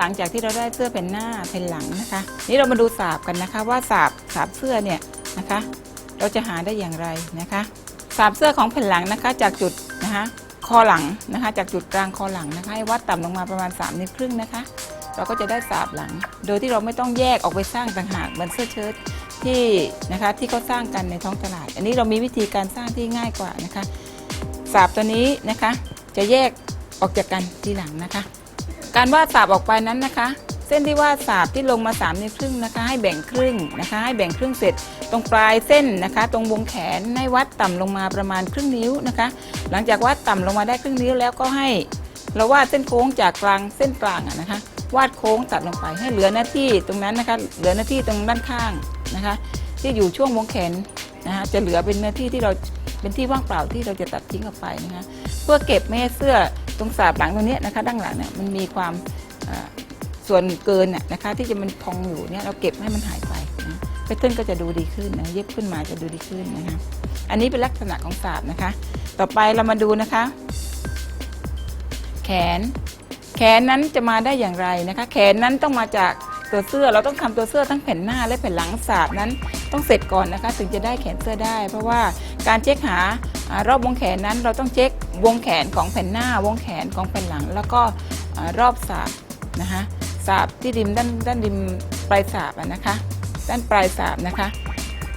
หลังจากที่เราได้เสื้อแผ่นหน้าแผ่นหลังนะคะ นี่เรามาดูสาบกันนะคะว่าสาบสาบเสื้อเนี่ยนะคะ เราจะหาได้อย่างไรนะคะสาบเสื้อของแผ่นหลังนะคะจากจุดนะคะคอหลังนะคะจากจุดกลางคอหลังนะคะให้วัดต่ำลงมาประมาณ3นิ้วครึ่งนะคะ เราก็จะได้สาบหลัง โดยที่เราไม่ต้องแยกออกไปสร้างต่างหากเหมือนเสื้อเชิ้ตที่นะคะที่เขาสร้างกันในท้องตลาด อันนี้เรามีวิธีการสร้างที่ง่ายกว่านะคะสาบตัวนี้นะคะจะแยกออกจากกันทีหลังนะคะ การวาดสาบออกไปนั้นนะคะ เส้นที่วาดสาบที่ลงมา3นิ้วครึ่งนะคะ ให้แบ่งครึ่งนะคะ ให้แบ่งครึ่งเสร็จ ตรงปลายเส้นนะคะ ตรงวงแขนให้วัดต่ำลงมาประมาณครึ่งนิ้วนะคะ หลังจากวัดต่ำลงมาได้ครึ่งนิ้วแล้วก็ให้เราวาดเส้นโค้งจากกลางเส้นกลางนะคะ วาดโค้งตัดลงไปให้เหลือหน้าที่ตรงนั้นนะคะ เหลือหน้าที่ตรงด้านข้างนะคะ ที่อยู่ช่วงวงแขนนะคะจะเหลือเป็นเนื้อที่ที่เรา เป็นที่ว่างเปล่าที่เราจะตัดทิ้งออกไปนะคะเพื่อเก็บไม่ให้เสื้อตรงสาบหลังตรงเนี้ยนะคะ ด้านหลังเนี่ยมันมีความส่วนเกินนะคะที่จะมันพองอยู่เนี่ยเราเก็บให้มันหายไปนะแพทเทิร์นก็จะดูดีขึ้นนะเย็บขึ้นมาจะดูดีขึ้นนะคะอันนี้เป็นลักษณะของสาบนะคะ ต่อไปเรามาดูนะคะ แขน แขนนั้นจะมาได้อย่างไรนะคะ แขนนั้นต้องมาจากตัวเสื้อเราต้องทำตัวเสื้อทั้งแผ่นหน้าและแผ่นหลังสาบนั้นต้องเสร็จก่อนนะคะ ถึงจะได้แขนเสื้อได้ เพราะว่า การเช็คหาอรอบวงแขนนั้นเราต้องเช็ควงแขนของแผ่นหน้าวงแขนของแผ่นหลัง แล้วก็อรอบสาบนะคะสาบที่ริมด้านด้านริมปลายสาบนะคะด้านปลายสาบนะคะ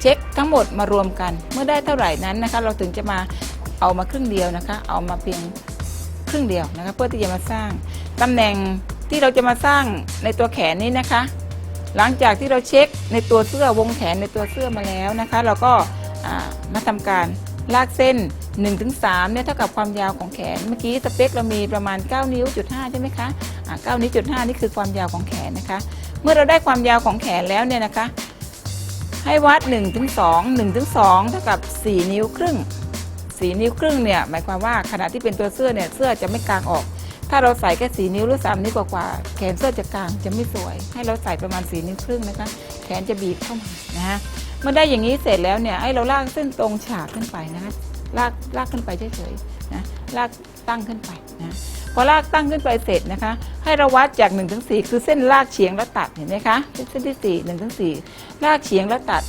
เช็คทั้งหมดมารวมกันเมื่อได้เท่าไหร่นั้นนะคะ เราถึงจะมาเอามาครึ่งเดียวนะคะ เอามาเพียงครึ่งเดียวนะคะเพื่อที่จะมาสร้างตำแหน่งที่เราจะมาสร้างในตัวแขนนี้นะคะ หลังจากที่เราเช็คในตัวเสื้อวงแขนในตัวเสื้อมาแล้วนะคะ เราก็ มาทำการลากเส้น 1-3เนี่ยเท่ากับความยาวของแขน เมื่อกี้สเปคเรามีประมาณ 9 นิ้วจุด5ใช่ไหมคะอ่า9นิ้วจุด5นี่คือความยาวของแขนนะคะ เมื่อเราได้ความยาวของแขนแล้วเนี่ยนะคะ ให้วัด1ถึง2 1ถึง2เท่ากับ 4 นิ้วครึ่ง 4 นิ้วครึ่งเนี่ยหมายความว่าขณะที่เป็นตัวเสื้อเนี่ยเสื้อจะไม่กางออกถ้าเราใส่แค่สีนิ้วหรือสามนิ้วกว่าๆแขนเสื้อจะกางจะไม่สวย ให้เราใส่ประมาณสีนิ้วครึ่งนะคะ แขนจะบีบเข้ามานะฮะ เมื่อได้อย่างนี้เสร็จแล้วเนี่ยให้เราลากเส้นตรงฉากขึ้นไปนะคะลากลากขึ้นไปเฉยๆนะลากตั้งขึ้นไปนะพอลากตั้งขึ้นไปเสร็จนะคะ ให้เราวัดจาก1นถึงสคือเส้นลากเฉียงแล้วตัดเห็นไหมคะเส้นที่4 1ถึง4ลากเฉียงแล้วตัด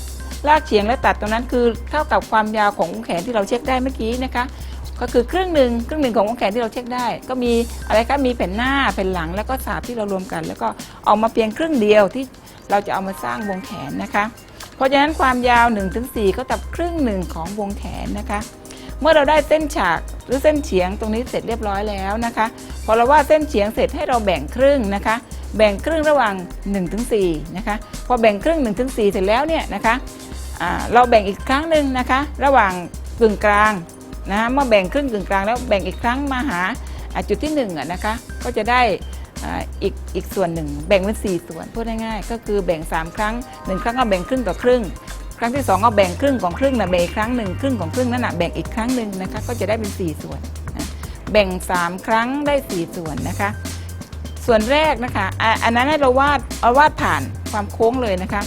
ลากเฉียงและตัดตรงนั้นคือเท่ากับความยาวของแขนที่เราเช็คได้เมื่อกี้นะคะก็คือครึ่งหนึ่งครึ่งหนึ่งของวงแขนที่เราเช็คได้ ก็มีอะไรคะมีแผ่นหน้าแผ่นหลังแล้วก็สาบที่เรารวมกัน แล้วก็เอามาเพียงครึ่งเดียวที่เราจะเอามาสร้างวงแขนนะคะ เพราะฉะนั้นความยาว1นถึงสก็ตับครึ่งหนึ่งของวงแขนนะคะ เมื่อเราได้เส้นฉากหรือเส้นเฉียงตรงนี้เสร็จเรียบร้อยแล้วนะคะ พอเราว่าดเส้นเฉียงเสร็จให้เราแบ่งครึ่งนะคะ แบ่งครึ่งระหว่าง 1-4ถึงนะคะ พอแบ่งครึ่ง 1-4ถึงเสร็จแล้วเนี่ยนะคะเราแบ่งอีกครั้งหนึ่งนะคะ ระหว่างกึ่งกลางนะเมื่อแบ่งครึ่งกึ่งกลางแล้วแบ่งอีกครั้งมาหาจุดที่หนึ่งอะนะคะ ก็จะได้ อีกอีกส่วนหนึ่งแบ่งเป็น4ส่วนพูดง่ายๆก็คือแบ่ง 3 ครั้ง 1 ครั้งก็แบ่งครึ่งต่อครึ่ง ครั้งที่ 2 ก็แบ่งครึ่งของครึ่งนะแบ่งอีกครั้งหนึ่งครึ่งของครึ่งนั่นนะแบ่งอีกครั้งหนึ่งนะคะก็จะได้เป็น 4 ส่วน แบ่ง 3 ครั้งได้ 4 ส่วนนะคะ ส่วนแรกนะคะอะอันนั้นให้เราวาดเอาวาดผ่านความโค้งเลยนะคะ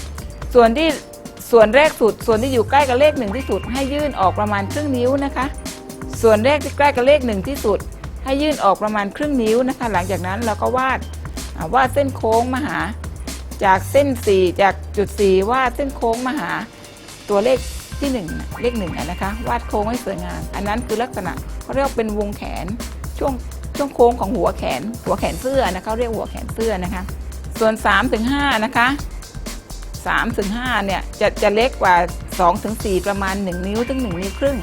ส่วนที่ส่วนแรกสุดส่วนที่อยู่ใกล้กับเลขหนึ่งที่สุดให้ยื่นออกประมาณครึ่งนิ้วนะคะ ส่วนแรกที่ใกล้กับเลขหนึ่งที่สุด ให้ยื่นออกประมาณครึ่งนิ้วนะคะ หลังจากนั้นเราก็วาดวาดเส้นโค้งมาหา จากเส้น 4 จากจุด 4 วาดเส้นโค้งมาหาตัวเลขที่1เลขหนึ่งอะนะคะวาดโค้งให้สวยงามอันนั้นคือลักษณะเขาเรียกเป็นวงแขนช่วงช่วงโค้งของหัวแขน หัวแขนเสื้อนะคะเขาเรียกหัวแขนเสื้อนะคะ ส่วน3ถึง5นะคะ3ถึง5เนี่ยจะจะเล็กกว่า2ถึง4ประมาณ 1 นิ้วถึง 1 นิ้วครึ่ง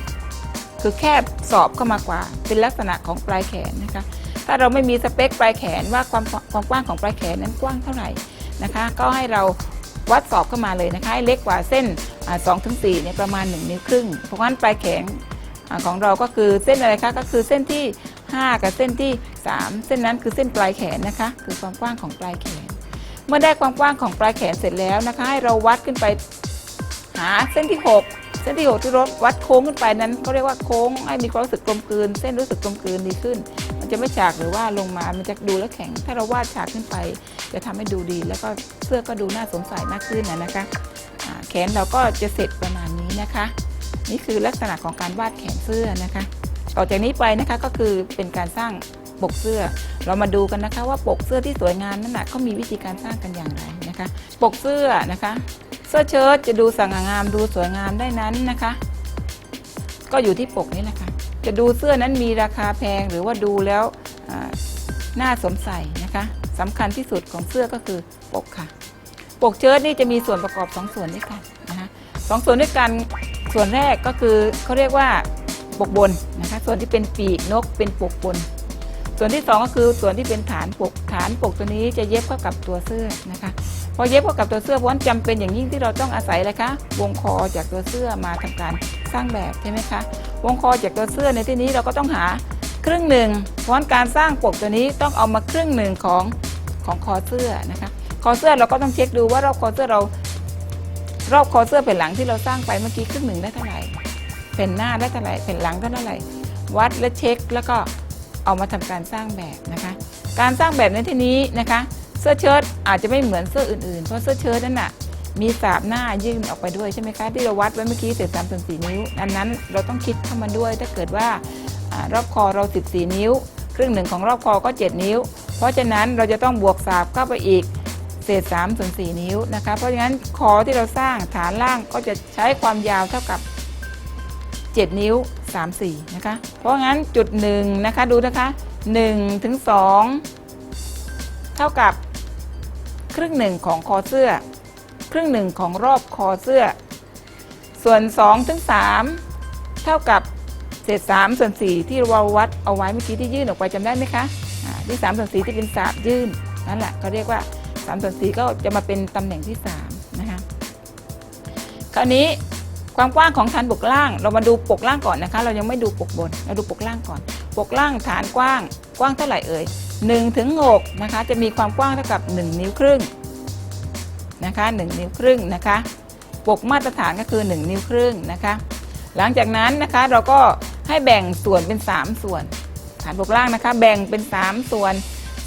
คือแคบสอบเข้ามากว่า เป็นลักษณะของปลายแขนนะคะ ถ้าเราไม่มีสเปคปลายแขนว่าความความกว้างของปลายแขนนั้นกว้างเท่าไหร่นะคะ ก็ให้เราวัดสอบเข้ามาเลยนะคะให้เล็กกว่าเส้นสองถึงสี่เนี่ยประมาณ 1 นิ้วครึ่ง เพราะงั้นปลายแขนของเราก็คือเส้นอะไรคะก็คือเส้นที่ 5 กับเส้นที่ 3 เส้นนั้นคือเส้นปลายแขนนะคะ คือความกว้างของปลายแขน เมื่อได้ความกว้างของปลายแขนเสร็จแล้วนะคะ ให้เราวัดขึ้นไปหาเส้นที่ 6 เส้นที่6ที่รถวัดโค้งขึ้นไปนั้นเขาเรียกว่าโค้งให้มีความรู้สึกกลมกลืน เส้นรู้สึกกลมกลืนดีขึ้น มันจะไม่ฉากหรือว่าลงมา มันจะดูแล้วแข็ง ถ้าเราวาดฉากขึ้นไป จะทำให้ดูดี แล้วก็เสื้อก็ดูน่าสงสัยมากขึ้นนะนะคะแขนเราก็จะเสร็จประมาณนี้นะคะ นี่คือลักษณะของการวาดแขนเสื้อนะคะ ต่อจากนี้ไปนะคะก็คือเป็นการสร้างปกเสื้อ เรามาดูกันนะคะว่าปกเสื้อที่สวยงามนั้นนะเขามีวิธีการสร้างกันอย่างไรนะคะ ปกเสื้อนะคะ สื้อเชิ้ตจะดูสง่างามดูสวยงามได้นั้นนะคะ ก็อยู่ที่ปกนี้นะคะจะดูเสื้อนั้นมีราคาแพงหรือว่าดูแล้วน่าสวมใส่นะคะสำคัญที่สุดของเสื้อก็คือปกค่ะ ปกเชิ้ตนี่จะมีส่วนประกอบสองส่วนด้วยกันนะคะสองส่วนด้วยกันส่วนแรกก็คือเขาเรียกว่าปกบนนะคะส่วนที่เป็นปีกนกเป็นปกบน ส่วนที่สองก็คือส่วนที่เป็นฐานปกฐานปกตัวนี้จะเย็บเข้ากับตัวเสื้อนะคะ พอเย็บเข้ากับตัวเสื้อเพราะฉะนั้นจำเป็นอย่างยิ่งที่เราต้องอาศัยเลยคะวงคอจากตัวเสื้อมาทำการสร้างแบบใช่ไหมคะวงคอจากตัวเสื้อในที่นี้เราก็ต้องหาครึ่งหนึ่งเพราะการสร้างปกตัวนี้ต้องเอามาครึ่งหนึ่งของของคอเสื้อนะคะคอเสื้อเราก็ต้องเช็คดูว่ารอบคอเสื้อเรารอบคอเสื้อแผ่นหลังที่เราสร้างไปเมื่อกี้ครึ่งหนึ่งได้เท่าไหร่แผ่นหน้าได้เท่าไหร่แผ่นหลังได้เท่าไหร่วัดและเช็คแล้วก็เอามาทำการสร้างแบบนะคะ การสร้างแบบในที่นี้นะคะ สื้อเชิ้ตอาจจะไม่เหมือนเสื้ออื่นๆ เพราะเสื้อเชิ้ตนั่นน่ะมีสาบหน้ายื่นออกไปด้วยใช่ไหมคะที่เราวัดไว้เมื่อกี้เศษสามส่วนสี่นิ้วอันนั้นเราต้องคิดเข้ามาด้วยถ้าเกิดว่าอารอบคอเรา 14 นิ้ว ครึ่งหนึ่งของรอบคอก็ 7 นิ้ว เพราะฉะนั้นเราจะต้องบวกสาบเข้าไปอีกเศษ3ส่วน4นิ้วนะคะเพราะฉะนั้นคอที่เราสร้างฐานล่างก็จะใช้ความยาวเท่ากับ 7 นิ้ว 3 4นะคะเพราะงั้นจุด1นะคะดูนะคะ1ถึง2เท่ากับ ครึ่งหนึ่งของคอเสื้อ ครึ่งหนึ่งของรอบคอเสื้อ ส่วน2ถึง3เท่ากับเศษ3ส่วน4ที่เราวัดเอาไว้เมื่อกี้ที่ยื่นออกไปจำได้ไหมคะที่3ส่วน4ที่เป็นสาบยื่นนั่นแหละเขาเรียกว่า3ส่วน4ก็จะมาเป็นตำแหน่งที่3นะคะคราวนี้ความกว้างของฐานปกล่าง เรามาดูปกล่างก่อนนะคะ เรายังไม่ดูปกบน เราดูปกล่างก่อน ปกล่างฐานกว้าง กว้างเท่าไหร่เอ่ย 1ถึง6นะคะจะมีความกว้างเท่ากับ 1 นิ้วครึ่งนะคะ1นิ้วครึ่งนะคะปกมาตรฐานก็คือ 1 นิ้วครึ่งนะคะ หลังจากนั้นนะคะเราก็ให้แบ่งส่วนเป็น 3 ส่วน ฐานปกล่างนะคะ แบ่งเป็น 3 ส่วน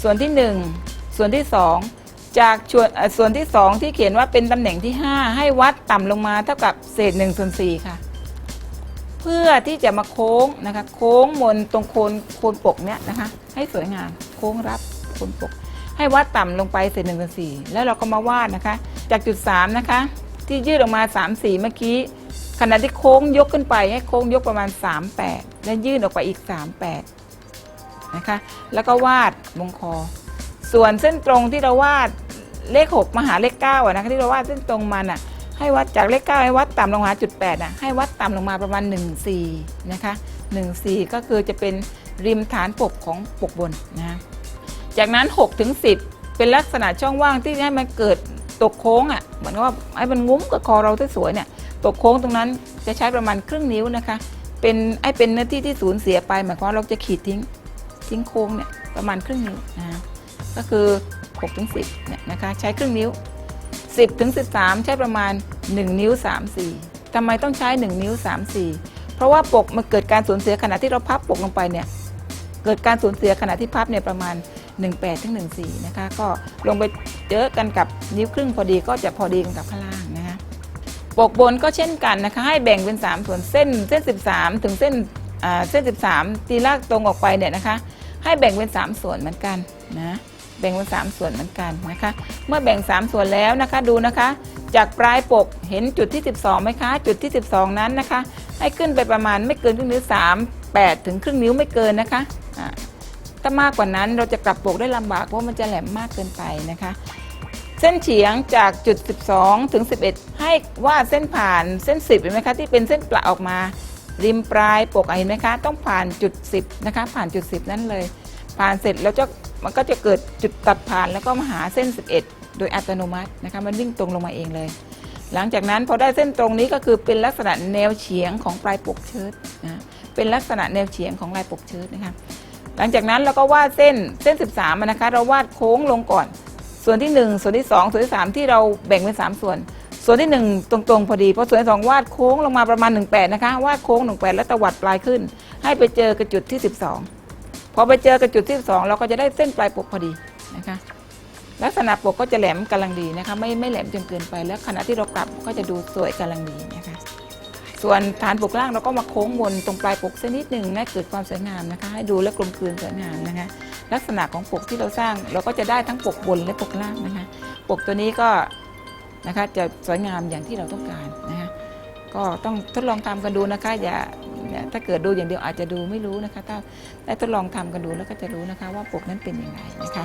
ส่วนที่ 1 ส่วนที่ 2 จากส่วนเอ่ส่วนที่ 2 ที่เขียนว่าเป็นตำแหน่งที่ 5 ให้วัดต่ำลงมาเท่ากับเศษ1ส่วน4ค่ะ เพื่อที่จะมาโค้งนะคะ โค้งมนตรงโคนโคนปกเนี้ยนะคะ ให้สวยงามโค้งรับโคนปก ให้วัดต่ำลงไปเศษหนึ่งส่วนสี่แล้วเราก็มาวาดนะคะ จากจุดสามนะคะ ที่ยืดออกมา3ามสี่เมื่อกี้ขณะที่โค้งยกขึ้นไปให้โค้งยกประมาณ 3 8 และยื่นออกไปอีก 3 8 นะคะ แล้วก็วาดวงคอ ส่วนเส้นตรงที่เราวาดเลข 6 มาหาเลข9อะนะคะที่เราวาดเส้นตรงมันอะ ให้วัดจากเลข9ให้วัดต่ำลงมาจุด8อะให้วัดต่ำลงมาประมาณ 1 4นะคะ1 4 ก็คือจะเป็นริมฐานปกของปกบนนะะจากนั้น6ถึง10 เป็นลักษณะช่องว่างที่ให้มันเกิดตกโค้งอะเหมือนว่าให้มันงุ้มกับคอเราที่สวยเนี่ยตกโค้งตรงนั้นจะใช้ประมาณครึ่งนิ้วนะคะ เป็นไอ้เป็นเนื้อที่ที่สูญเสียไปหมายความว่าเราจะขีดทิ้งทิ้งโค้งเนี่ยประมาณครึ่งนิ้วนะก็คือ6ถึง10เนี่ยนะคะใช้ครึ่งนิ้ว 10ถึง13 ใช้ประมาณ 1 นิ้ว 3 4ทำไมต้องใช้ 1 นิ้ว 3 4 เพราะว่าปกมันเกิดการสูญเสียขณะที่เราพับปกลงไปเนี่ยเกิดการสูญเสียขณะที่พับเนี่ยประมาณ 18ถึง14 นะคะ ก็ลงไปเจอกันกับนิ้วครึ่งพอดีก็จะพอดีกันกับข้างล่างนะคะปกบนก็เช่นกันนะคะ ให้แบ่งเป็น 3 ส่วนเส้นเส้น 13 ถึงเส้นเส้น 13 ตีลากตรงออกไปเนี่ยนะคะ ให้แบ่งเป็น 3 ส่วนเหมือนกันนะแบ่งเป็น 3 ส่วนเหมือนกันนะคะ เมื่อแบ่ง 3 ส่วนแล้วนะคะดูนะคะ จากปลายปกเห็นจุดที่ 12ไหมคะ จุดที่ 12 นั้นนะคะ ให้ขึ้นไปประมาณไม่เกินครึ่งนิ้ว3 8 ถึงครึ่งนิ้วไม่เกินนะคะถ้ามากกว่านั้นเราจะกลับปกได้ลำบากเพราะมันจะแหลมมากเกินไปนะคะ เส้นเฉียงจากจุด 12 ถึง 11 ให้วาดเส้นผ่านเส้น 10เห็นไหมคะที่เป็นเส้นประออกมาริมปลายปกเห็นไหมคะ ต้องผ่านจุด 10 นะคะ ผ่านจุด 10 นั่นเลย ผ่านเสร็จแล้วจะมันก็จะเกิดจุดตัดผ่านแล้วก็มาหาเส้น 11 โดยอัตโนมัตินะคะมันวิ่งตรงลงมาเองเลย หลังจากนั้นพอได้เส้นตรงนี้ก็คือเป็นลักษณะแนวเฉียงของปลายปกเชิ้ตนะเป็นลักษณะแนวเฉียงของลายปกเชิ้ตนะคะหลังจากนั้นเราก็วาดเส้นเส้น 13อะนะคะเราวาดโค้งลงก่อน ส่วนที่ 1 ส่วนที่ 2 ส่วนที่ 3 ที่เราแบ่งเป็น 3 ส่วน ส่วนที่ 1 ตรงๆพอดีพราะส่วนที่สองวาดโค้งลงมาประมาณ 18นะคะวาดโค้ง 18 แล้วตวัดปลายขึ้น ให้ไปเจอกับจุดที่ 12 อไปเจอกับจุดที่12เราก็จะได้เส้นปลายปกพอดีนะคะ ลักษณะปกก็จะแหลมกำลังดีนะคะ ไม่ไม่แหลมจนเกินไปแล้วขณะที่เรากลับก็จะดูสวยกำลังดีนะคะ ส่วนฐานปกล่างเราก็มาโค้งวนตรงปลายปกสักนิดหนึ่งนะเกิดความสวยงามนะคะ ให้ดูและกลมกลืนสวยงามนะคะ ลักษณะของปกที่เราสร้างเราก็จะได้ทั้งปกบนและปกล่างนะคะ ปกตัวนี้ก็นะคะจะสวยงามอย่างที่เราต้องการนะคะ ก็ต้องทดลองทำกันดูนะคะ อย่าถ้าเกิดดูอย่างเดียวอาจจะดูไม่รู้นะคะ ถ้าได้ทดลองทำกันดูแล้วก็จะรู้นะคะ ว่าปกนั้นเป็นยังไงนะคะ